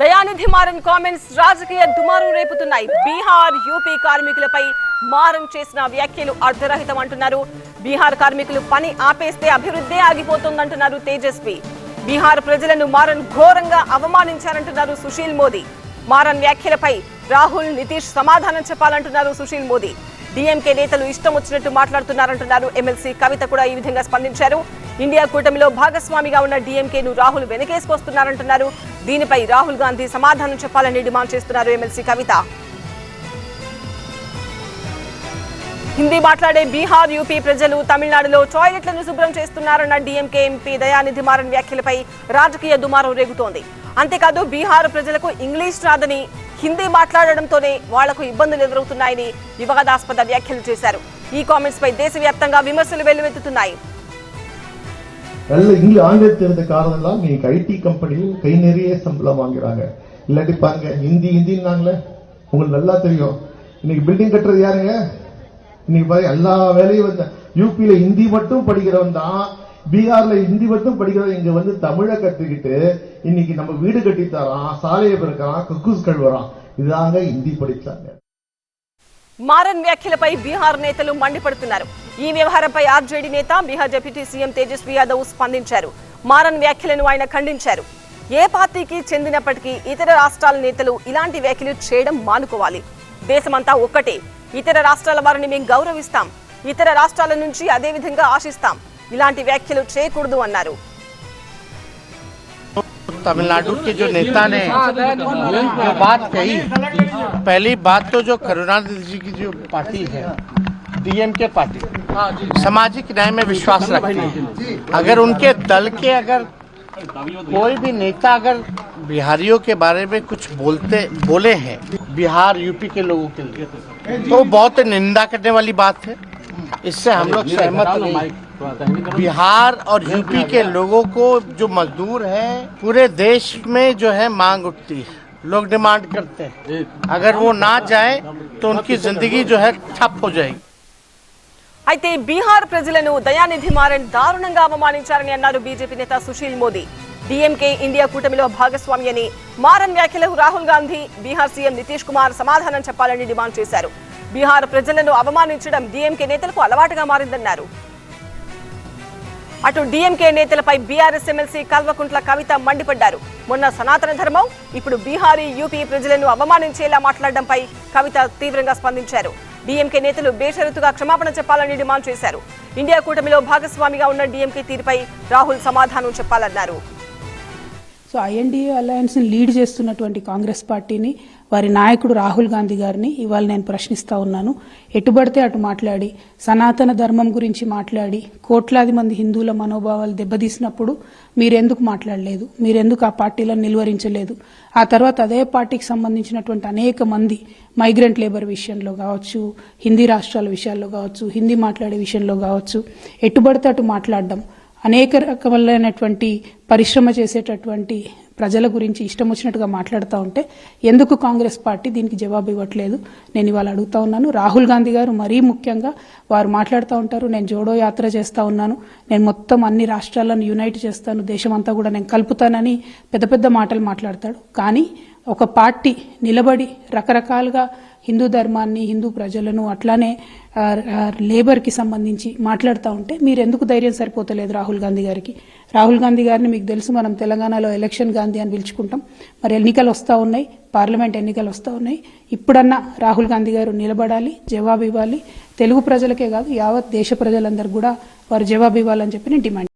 దయానిధి Maran comments రాజకీయ దుమారు రేపుతున్నాయి. Bihar UP కార్మికులపై మారన్ చేసిన వ్యాఖ్యలు అర్ధరహితం అంటున్నారు. బీహార్ కార్మికులు పని ఆపేస్తే అభివృద్ధి ఆగిపోతుందంటున్నారు తేజస్వి. బీహార్ ప్రజలను మారన్ ఘోరంగా అవమానించారంటున్నారు సుశీల్ మోదీ. మారన్ వ్యాఖ్యలపై రాహుల్ నితీష్ సమాధానం చెప్పాలంటున్నారు సుశీల్ మోదీ. డిఎంకే నేతలు ఇష్టం వచ్చినట్టు మాట్లాడుతున్నారంటున్నారు ఎమ్మెల్సీ కవిత కూడా ఈ విధంగా స్పందించారు. ఇండియా కూటమిలో భాగస్వామిగా ఉన్న డీఎంకేను రాహుల్ వెనకేసుకొస్తున్నారంటున్నారు. దీనిపై రాహుల్ గాంధీ సమాధానం చెప్పాలని డిమాండ్ చేస్తున్నారు ఎమ్మెల్సీ కవిత. హిందీ మాట్లాడే బీహార్ యూపీ ప్రజలు తమిళనాడులో టాయిలెట్లను శుభ్రం చేస్తున్నారన్న డీఎంకే ఎంపీ దయానిధి మారన్ వ్యాఖ్యలపై రాజకీయ దుమారం రేగుతోంది. అంతేకాదు బీహార్ ప్రజలకు ఇంగ్లీష్ రాదని హిందీ మాట్లాడడంతోనే వాళ్ళకు ఇబ్బందులు ఎదురవుతున్నాయని వివాదాస్పద వ్యాఖ్యలు చేశారు. ఈ కామెంట్స్ పై దేశవ్యాప్తంగా విమర్శలు వెల్లువెత్తుతున్నాయి. எல்லாம் இங்க ஆங்கிலம் தெரிஞ்ச காரணம்லாம் நீங்க ஐடி கம்பெனியில் கை நிறைய சம்பளம் வாங்குறாங்க இல்லாட்டி பாருங்க ஹிந்தி ஹிந்தின்னாங்களே உங்களுக்கு நல்லா தெரியும் இன்னைக்கு பில்டிங் கட்டுறது யாருங்க இன்னைக்கு பாருங்க எல்லா வேலையும் வந்து யூபியில ஹிந்தி மட்டும் படிக்கிறவன் தான் பீகார்ல ஹிந்தி மட்டும் படிக்கிறவன் இங்க வந்து தமிழை கத்துக்கிட்டு இன்னைக்கு நம்ம வீடு கட்டி தரான் சாலையை பிறக்கிறான் கக்கூஸ் கழுவுறான் இதாங்க ஹிந்தி படிச்சாங்க మారన్ వ్యాఖ్యలపై బీహార్ నేతలు మండిపడుతున్నారు ఈ వ్యవహారంపై ఆర్జేడీ నేత బీహార్ డిప్యూటీ సీఎం తేజస్వి యాదవ్ స్పందించారు మారన్ వ్యాఖ్యలను ఆయన ఖండించారు ఏ పార్టీకి చెందినప్పటికీ ఇతర రాష్ట్రాల నేతలు ఇలాంటి వ్యాఖ్యలు చేయడం మానుకోవాలి దేశమంతా ఒక్కటే ఇతర రాష్ట్రాల వారిని మేము గౌరవిస్తాం ఇతర రాష్ట్రాల నుంచి అదే విధంగా ఆశిస్తాం ఇలాంటి వ్యాఖ్యలు చేయకూడదు అన్నారు तमिलनाडु के जो नेता ने जो बात कही पहली बात तो जो करुणानिधि जी की जो पार्टी है डीएम के पार्टी। सामाजिक न्याय में विश्वास रखती है अगर उनके दल के अगर कोई भी नेता अगर बिहारियों के बारे में कुछ बोलते बोले हैं बिहार यूपी के लोगों के लिए तो बहुत निंदा करने वाली बात है। इससे हम लोग सहमत नहीं। बिहार और यूपी के लोगों को जो मजदूर है पूरे देश में जो है मांग उठती है। लोग डिमांड करते हैं। अगर वो ना जाए तो उनकी ज़िंदगी जो है ठप हो जाएगी। అయితే బీహార్ ప్రజలను దయానిధి మారన్ దారుణంగా అవమానించారని అన్నారు బీజేపీ నేత సుశీల్ మోదీ. డిఎంకే ఇండియా కూటమిలో భాగస్వామి అని మారన్ వ్యాఖ్యలకు రాహుల్ గాంధీ బీహార్ సీఎం నితీష్ కుమార్ సమాధానం చెప్పాలని డిమాండ్ చేశారు. బీహార్ ప్రజలను అవమానించడం డిఎంకే నేతలకు అలవాటుగా మారిందన్నారు. అటు డిఎంకే నేతలపై బీఆర్ఎస్ ఎమ్మెల్సీ కల్వకుంట్ల కవిత మండిపడ్డారు. మొన్న సనాతన ధర్మం ఇప్పుడు బీహారీ యూపీ ప్రజలను అవమానించేలా మాట్లాడడంపై కవిత తీవ్రంగా స్పందించారు. డీఎంకే నేతలు బేషరతుగా క్షమాపణ చెప్పాలని డిమాండ్ చేశారు. ఇండియా కూటమిలో భాగస్వామిగా ఉన్న డీఎంకే తీరుపై రాహుల్ సమాధానం చెప్పాలన్నారు. సో ఐఎన్డీఏ అలయన్స్ని లీడ్ చేస్తున్నటువంటి కాంగ్రెస్ పార్టీని వారి నాయకుడు రాహుల్ గాంధీ గారిని ఇవాళ నేను ప్రశ్నిస్తా ఉన్నాను. ఎటుబడితే అటు మాట్లాడి సనాతన ధర్మం గురించి మాట్లాడి కోట్లాది మంది హిందువుల మనోభావాలు దెబ్బతీసినప్పుడు మీరెందుకు మాట్లాడలేదు? మీరెందుకు ఆ పార్టీలను నిలువరించలేదు? ఆ తర్వాత అదే పార్టీకి సంబంధించినటువంటి అనేక మంది మైగ్రెంట్ లేబర్ విషయంలో కావచ్చు హిందీ రాష్ట్రాల విషయాల్లో కావచ్చు హిందీ మాట్లాడే విషయంలో కావచ్చు ఎటుబడితే అటు మాట్లాడడం అనేక రకములైనటువంటి పరిశ్రమ చేసేటటువంటి ప్రజల గురించి ఇష్టం వచ్చినట్టుగా మాట్లాడుతూ ఉంటే ఎందుకు కాంగ్రెస్ పార్టీ దీనికి జవాబు ఇవ్వట్లేదు? నేను ఇవాళ అడుగుతా ఉన్నాను. రాహుల్ గాంధీ గారు మరీ ముఖ్యంగా వారు మాట్లాడుతూ ఉంటారు. నేను జోడో యాత్ర చేస్తా ఉన్నాను. నేను మొత్తం అన్ని రాష్ట్రాలను యునైట్ చేస్తాను. దేశమంతా కూడా నేను కలుపుతానని పెద్ద పెద్ద మాటలు మాట్లాడతాడు. కానీ ఒక పార్టీ నిలబడి రకరకాలుగా హిందూ ధర్మాన్ని హిందూ ప్రజలను అట్లానే లేబర్కి సంబంధించి మాట్లాడుతూ ఉంటే మీరు ఎందుకు ధైర్యం సరిపోతలేదు రాహుల్ గాంధీ గారికి? రాహుల్ గాంధీ గారిని మీకు తెలుసు మనం తెలంగాణలో ఎలక్షన్ గాంధీ అని పిలుచుకుంటాం. మరి ఎన్నికలు వస్తూ ఉన్నాయి పార్లమెంట్ ఎన్నికలు వస్తూ ఉన్నాయి. ఇప్పుడన్నా రాహుల్ గాంధీ గారు నిలబడాలి జవాబు ఇవ్వాలి తెలుగు ప్రజలకే కాదు యావత్ దేశ ప్రజలందరూ కూడా వారు జవాబు ఇవ్వాలని చెప్పి నేను డిమాండ్